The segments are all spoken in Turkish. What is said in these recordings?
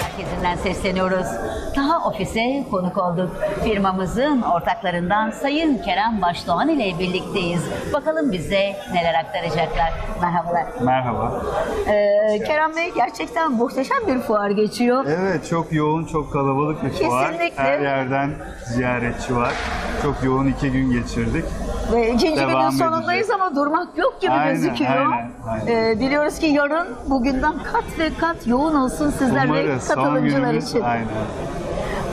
Merkezinden sesleniyoruz. Daha ofise konuk olduk. Firmamızın ortaklarından Sayın Kerem Başdoğan ile birlikteyiz. Bakalım bize neler aktaracaklar. Merhabalar. Merhaba. Ee, Kerem Bey gerçekten muhteşem bir fuar geçiyor. Evet çok yoğun, çok kalabalık bir fuar. Kesinlikle. Her yerden ziyaretçi var. Çok yoğun iki gün geçirdik. Ve ikinci günün Devam sonundayız edeceğiz. ama durmak yok gibi Aynen, gözüküyor. aynen, aynen. Ee, diliyoruz ki yarın bugünden kat ve kat yoğun olsun sizler ve Umarız son katılımcılar için. Aynen.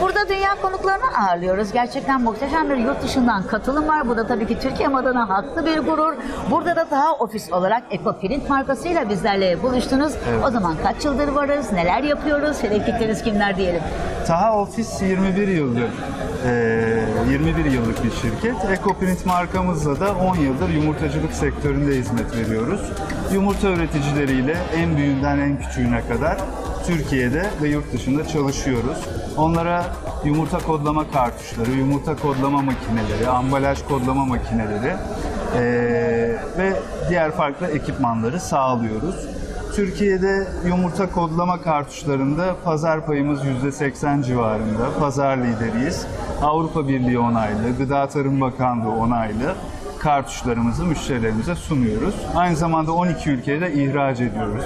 Burada dünya konuklarını ağırlıyoruz. Gerçekten muhteşem bir yurt dışından katılım var. Bu da tabii ki Türkiye adına haklı bir gurur. Burada da daha ofis olarak Ecoprint markasıyla bizlerle buluştunuz. Evet. O zaman kaç yıldır varız, neler yapıyoruz, hedef kitleniz kimler diyelim. Taha Ofis 21 yıldır, eee, 21 yıllık bir şirket. Ecoprint markamızla da 10 yıldır yumurtacılık sektöründe hizmet veriyoruz. Yumurta üreticileriyle en büyüğünden en küçüğüne kadar Türkiye'de ve yurt dışında çalışıyoruz. Onlara yumurta kodlama kartuşları, yumurta kodlama makineleri, ambalaj kodlama makineleri eee, ve diğer farklı ekipmanları sağlıyoruz. Türkiye'de yumurta kodlama kartuşlarında pazar payımız %80 civarında. Pazar lideriyiz. Avrupa Birliği onaylı, Gıda Tarım Bakanlığı onaylı kartuşlarımızı müşterilerimize sunuyoruz. Aynı zamanda 12 ülkeye de ihraç ediyoruz.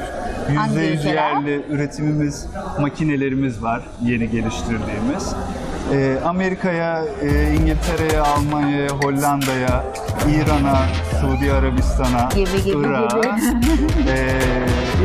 Hangi %100 ülkeler? yerli üretimimiz, makinelerimiz var yeni geliştirdiğimiz. Ee, Amerika'ya, e, İngiltere'ye, Almanya'ya, Hollanda'ya, İran'a, Suudi Arabistan'a, Gibi, gibi, Irak'a gibi. e,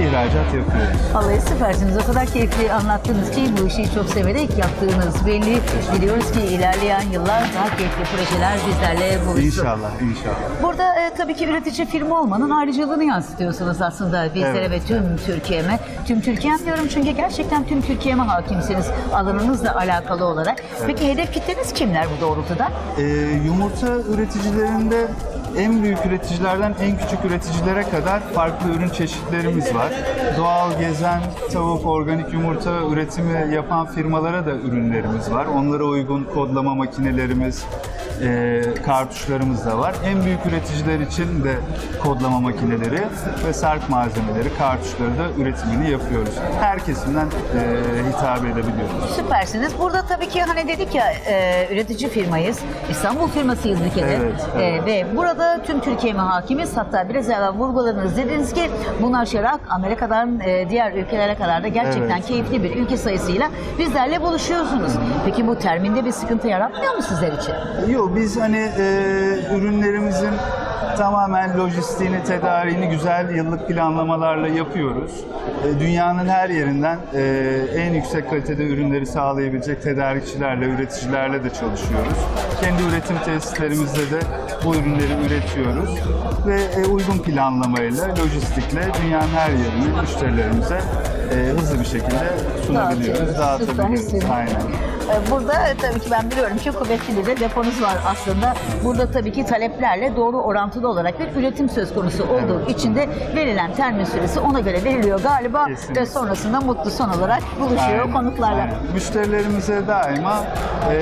ihracat yapıyoruz. Vallahi süpersiniz. O kadar keyifli anlattınız ki bu işi çok severek yaptığınız belli. Diliyoruz ki ilerleyen yıllar daha keyifli projeler bizlerle buluşsun. İnşallah, inşallah. Burada e, tabii ki üretici firma olmanın ayrıcalığını yansıtıyorsunuz aslında bizlere Evet, ve tüm Türkiye'me. Tüm Türkiye'm diyorum çünkü gerçekten tüm Türkiye'me hakimsiniz alanınızla alakalı olarak. Peki hedef kitleniz kimler bu doğrultuda? Ee, yumurta üreticilerinde en büyük üreticilerden en küçük üreticilere kadar farklı ürün çeşitlerimiz var. Doğal gezen tavuk, organik yumurta üretimi yapan firmalara da ürünlerimiz var. Onlara uygun kodlama makinelerimiz, e, kartuşlarımız da var. En büyük üreticiler için de kodlama makineleri ve sark malzemeleri, kartuşları da üretimini yapıyoruz. Her kesimden e, hitap edebiliyoruz. Süpersiniz. Burada tabii ki hani dedik ya e, üretici firmayız. İstanbul firmasıyız bir kere. Evet, evet. E, ve burada tüm Türkiye'me hakimiz. Hatta biraz evvel vurguladınız. Dediniz ki bunu aşarak Amerika'dan e, diğer ülkelere kadar da gerçekten Evet. keyifli bir ülke sayısıyla bizlerle buluşuyorsunuz. Peki bu terminde bir sıkıntı yaratmıyor mu sizler için? Yok biz hani e, ürünlerimizin tamamen lojistiğini, tedariğini güzel yıllık planlamalarla yapıyoruz. E, dünyanın her yerinden e, en yüksek kalitede ürünleri sağlayabilecek tedarikçilerle, üreticilerle de çalışıyoruz. Kendi üretim tesislerimizde de bu ürünleri üretiyoruz ve e, uygun planlamayla, lojistikle dünyanın her yerine müşterilerimize hızlı bir şekilde sunabiliyoruz, dağıtabiliyoruz. Aynen. Ee, Burada tabii ki ben biliyorum ki kuvvetli de deponuz var aslında. Burada tabii ki taleplerle doğru orantılı olarak bir üretim söz konusu olduğu Evet. için de verilen termin süresi ona göre veriliyor galiba Kesinlikle. ve sonrasında mutlu son olarak buluşuyor Aynen, konuklarla. aynen. Müşterilerimize daima e,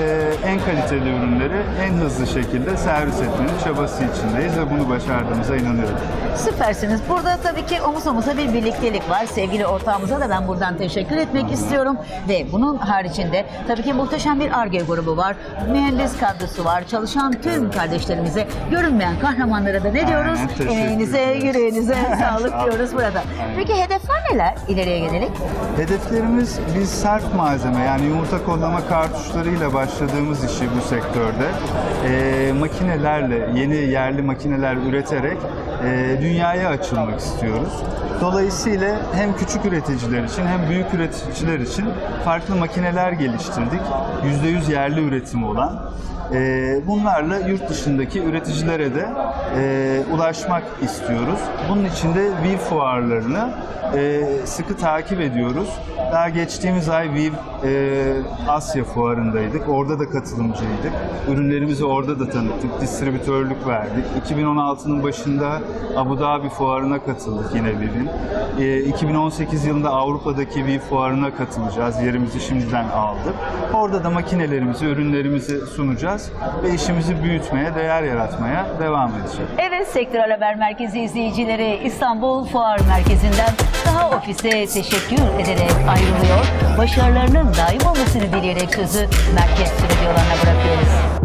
en kaliteli ürünleri en hızlı şekilde servis etmenin çabası içindeyiz ve bunu başardığımıza inanıyorum. Süpersiniz. Burada tabii ki omuz omuza bir birliktelik var. Sevgili ortağımıza da ben buradan teşekkür etmek istiyorum. Ve bunun haricinde tabii ki muhteşem bir ARGE grubu var. Mühendis kadrosu var. Çalışan tüm kardeşlerimize, görünmeyen kahramanlara da ne diyoruz? Aynen, Emeğinize, yüreğinize sağlık diyoruz burada. Aynen. Peki hedefler neler ileriye yönelik? Hedeflerimiz biz sarf malzeme yani yumurta kodlama kartuşlarıyla başladığımız işi bu sektörde e, makinelerle yeni yerli makineler üreterek e, dünyaya açılmak istiyoruz. Dolayısıyla hem küçük üreticiler için hem büyük üreticiler için farklı makineler geliştirdik. %100 yerli üretimi olan. Ee, bunlarla yurt dışındaki üreticilere de e, ulaşmak istiyoruz. Bunun için de VIV fuarlarını e, sıkı takip ediyoruz. Daha geçtiğimiz ay VIV e, Asya fuarındaydık. Orada da katılımcıydık. Ürünlerimizi orada da tanıttık. Distribütörlük verdik. 2016'nın başında Abu Dhabi fuarına katıldık yine VIV'in. E, 2018 yılında Avrupa'daki VIV fuarına katılacağız. Yerimizi şimdiden aldık. Orada da makinelerimizi, ürünlerimizi sunacağız. Yapacağız ve işimizi büyütmeye, değer yaratmaya devam edeceğiz. Evet Sektörel Haber Merkezi izleyicileri İstanbul Fuar Merkezi'nden daha ofise teşekkür ederek ayrılıyor. Başarılarının daim olmasını dileyerek sözü merkez stüdyolarına bırakıyoruz.